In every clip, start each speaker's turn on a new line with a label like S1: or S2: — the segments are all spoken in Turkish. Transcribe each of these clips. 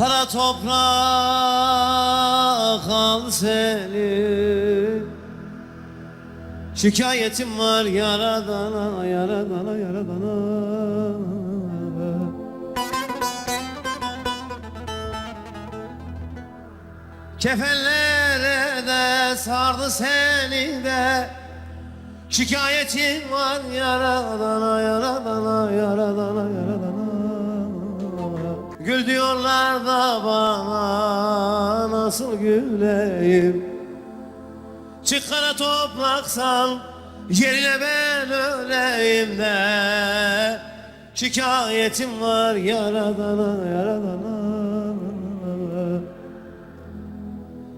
S1: Kara toprak al seni. Şikayetim var yaradana yaradana yaradana. Kefenlere de sardı seni de. Şikayetin var yaradana güleyim Çık kara toprak sal yerine ben öleyim de. Şikayetim var yaradana yaradana.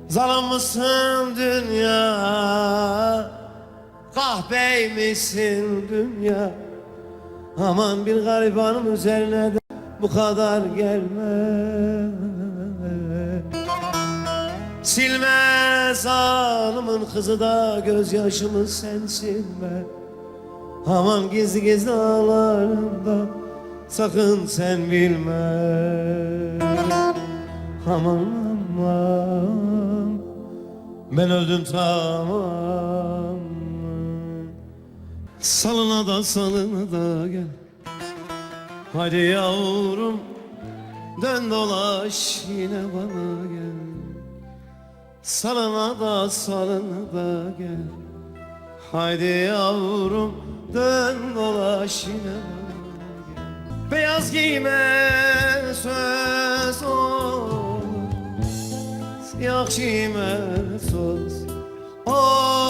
S1: Zalim mısın dünya? Kahpeymişsin dünya? Aman bir garibanın üzerine de bu kadar gelme Silme zalimin kızı da gözyaşımı sen silme Aman gizli gizli ağlarım da sakın sen bilme. Aman aman ben öldüm tamam. Salına da salına da gel. Hadi yavrum dön dolaş yine bana gel Salına da salına da gel. Haydi yavrum dön dolaş yine Beyaz giyme söz olur Siyah giyme söz olur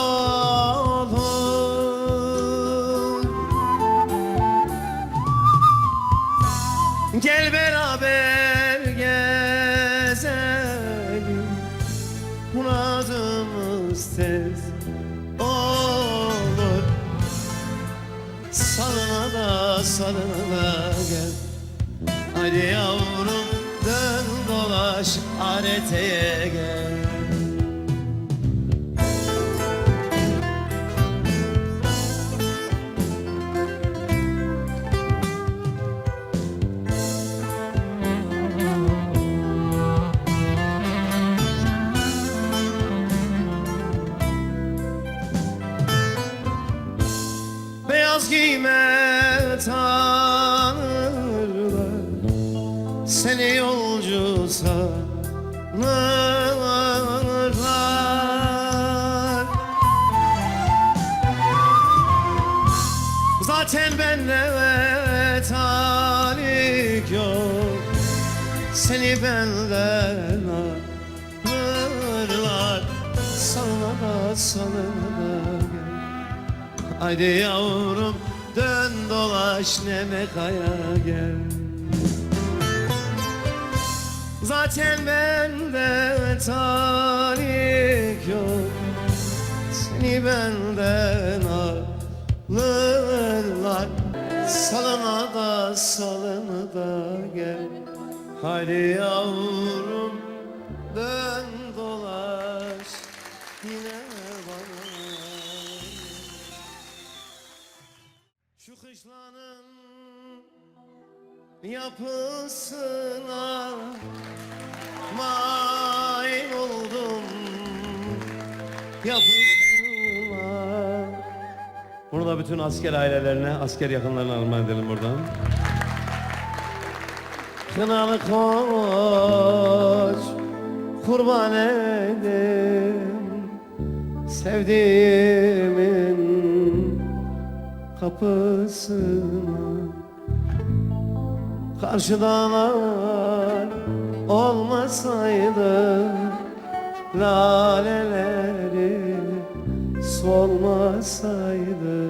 S1: Gel beraber Da gel. Hadi yavrum dön dolaş areteye gel. Beyaz giyme Zaten bende talik yok. Seni benden alırlar. Sana da sana da gel. Haydi yavrum dön dolaş Nemekaya gel. Zaten bende talik yok. Seni benden alırlar Salına da salını da gel. Haydi yavrum dön dolaş Yine bana. Şu kışlanın yapısına mail oldum. Yapısına Bunu da bütün asker ailelerine, asker yakınlarına armağan edelim buradan. Kınalı koç kurban edin sevdiğimin kapısına Karşıdalar olmasaydı Laleleri solmasaydı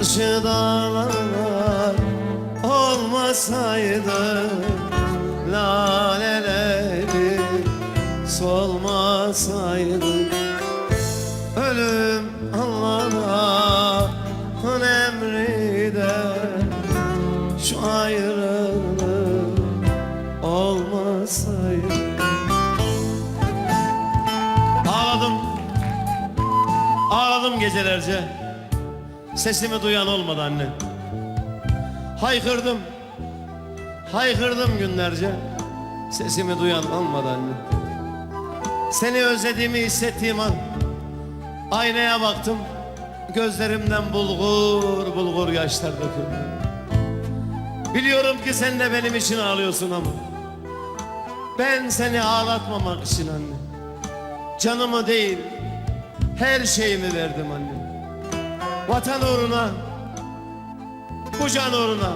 S1: karşı dağlar olmasaydı Laleleri solmasaydı. Ölüm Allah'ın emri de Şu ayrılık olmasaydı. Ağladım, ağladım gecelerce sesimi duyan olmadı anne. Haykırdım, haykırdım günlerce sesimi duyan olmadı anne. Seni özlediğimi hissettiğim an aynaya baktım, gözlerimden bulgur bulgur yaşlar döküldü. Biliyorum ki sen de benim için ağlıyorsun ama ben seni ağlatmamak için anne. Canımı değil, her şeyimi verdim anne. Vatan uğruna, bu can uğruna,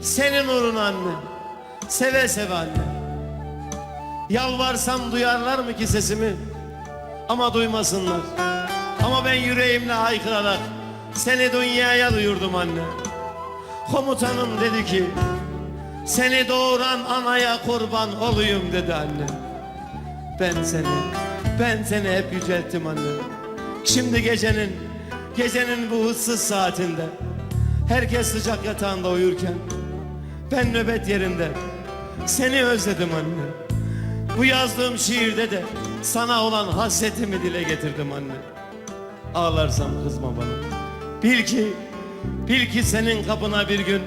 S1: senin uğruna anne. Seve seve anne. Yalvarsam duyarlar mı ki sesimi? Ama duymasınlar. Ama ben yüreğimle haykırarak seni dünyaya duyurdum anne. Komutanım dedi ki seni doğuran anaya kurban olayım dedi anne. Ben seni, ben seni hep yücelttim anne. Şimdi gecenin, gecenin bu ıssız saatinde herkes sıcak yatağında uyurken ben nöbet yerinde seni özledim anne. Bu yazdığım şiirde de sana olan hasretimi dile getirdim anne. Ağlarsam kızma bana. Bil ki, bil ki senin kapına bir gün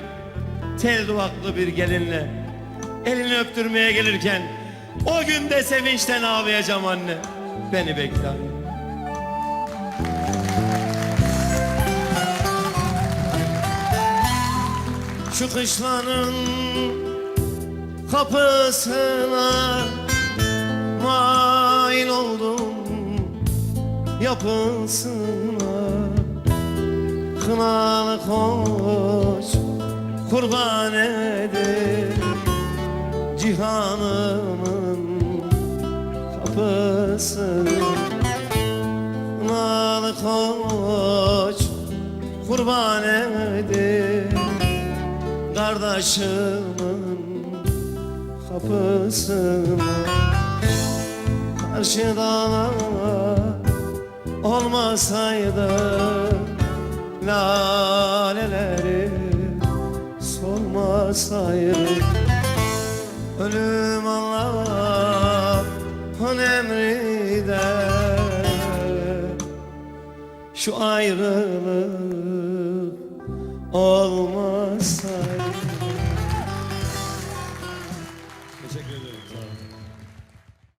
S1: tel duvaklı bir gelinle elini öptürmeye gelirken o günde sevinçten ağlayacağım anne. Beni bekle anne. Şu kapısına mail oldum yapısına. Kınalı koç kurban eder cihanımın kapısına Kınalı koç kurban eder kardeşimin kapısına. Karşı dağlar olmasaydı Laleleri solmasaydı. Ölüm Allah'ın emride Şu ayrılık olmasaydı